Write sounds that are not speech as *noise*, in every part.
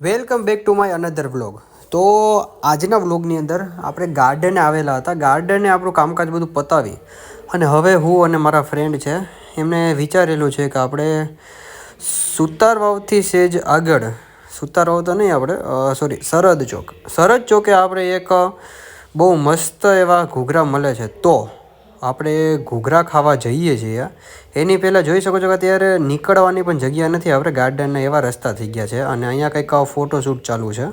Welcome back to my another vlog. તો આજના વ્લોગની અંદર આપણે ગાર્ડને આવેલા હતા. ગાર્ડને આપણું કામકાજ બધું પતાવી અને હવે હું અને મારા ફ્રેન્ડ છે, એમને વિચારેલું છે કે આપણે સુતાર વાવથી સેજ આગળ સુતાર વાવ તો નહીં આપણે સોરી સરહદ ચોક. સરહદ ચોકે આપણે એક બહુ મસ્ત એવા ઘૂઘરા મળે છે. તો આપણે ઘૂઘરા ખાવા જઈએ છીએ, એની પહેલાં જોઈ શકો છો કે અત્યારે નીકળવાની પણ જગ્યા નથી, આપણે ગાર્ડનના એવા રસ્તા થઈ ગયા છે અને અહીંયા કંઈક ફોટોશૂટ ચાલુ છે.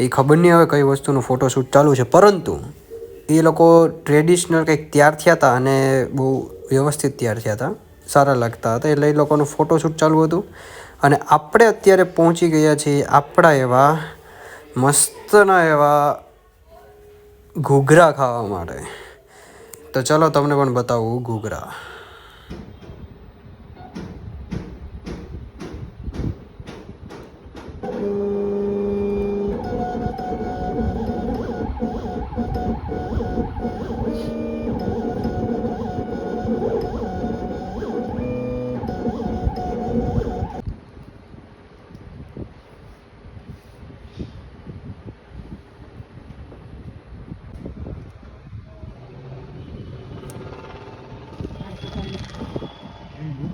એ ખબર નહીં હવે કઈ વસ્તુનું ફોટોશૂટ ચાલુ છે, પરંતુ એ લોકો ટ્રેડિશનલ કંઈક તૈયાર થયા હતા અને બહુ વ્યવસ્થિત તૈયાર થયા હતા, સારા લાગતા હતા, એટલે એ લોકોનું ફોટોશૂટ ચાલુ હતું. અને આપણે અત્યારે પહોંચી ગયા છીએ આપણા એવા મસ્તના એવા ઘૂઘરા ખાવા માટે. તો ચલો તમને પણ બતાવું ઘૂઘરા.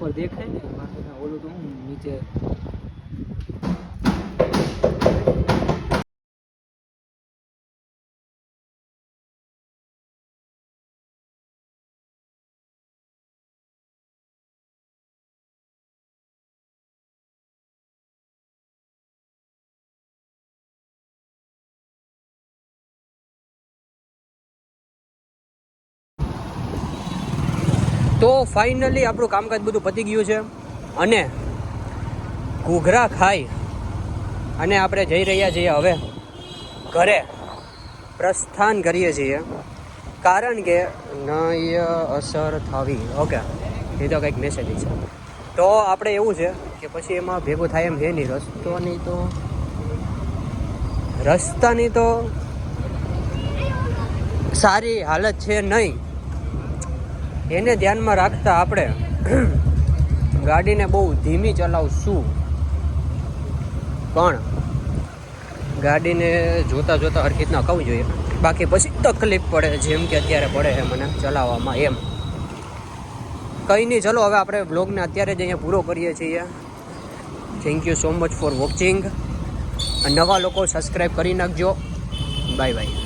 ઉપર દેખાય ને બાકી ઓલું તો હું નીચે તો ફાઇનલી આપણું કામકાજ બધું પતી ગયું છે. અને ઘૂઘરા ખાઈ અને આપણે જઈ રહ્યા છીએ હવે ઘરે. પ્રસ્થાન કરીએ છીએ. કારણ કે નય અસર થવી. ઓકે. એ તો કંઈક મેસેજ છે. તો આપણે એવું છે કે પછી એમાં ભેગું થાય એમ છે નહીં. રસ્તોની તો રસ્તાની તો સારી હાલત છે નહીં. એને ધ્યાનમાં રાખતા આપણે *clears throat* ગાડીને બહુ ધીમી ચલાવશું. પણ ગાડીને જોતા જોતા હરખી રીતના કહું જોઈએ. બાકી પછી તકલીફ પડે, જેમ કે અત્યારે પડે છે મને ચલાવવામાં એમ. કંઈ નહીં, ચલો હવે આપણે બ્લોગને અત્યારે જ અહીંયા પૂરો કરીએ છીએ. Thank you so much for watching નવા લોકો સબસ્ક્રાઈબ કરી નાખજો. Bye bye